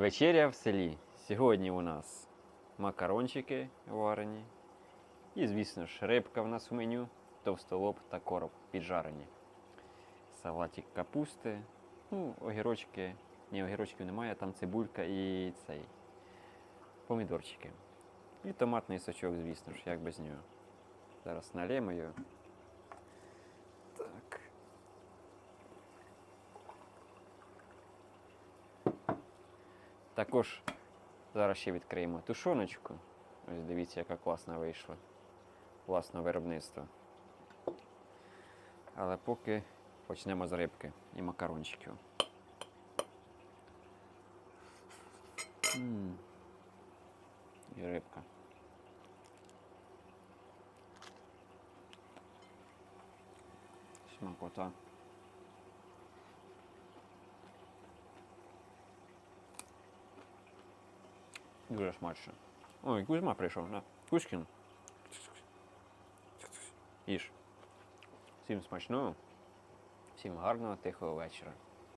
Вечеря в селі. Сьогодні у нас макарончики варені. І, звісно ж, рибка в нас в меню, товстолоб та короб піджарені. Салатик капусти. Ну, огірочки. Ні, огірочків немає, там цибулька і цей. Помідорчики. І томатний сочок, звісно ж, як без нього. Зараз налємо його. Також зараз ще відкриємо тушоночку. Ось дивіться, яка класна вийшла. Власне виробництво. Але поки почнемо з рибки і макарончиків. М. І рибка. Смакота. Дуже смачно. Ой, Кузьма прийшов, на. Кузькін. Їж. Всім смачного. Всім гарного, тихого вечора.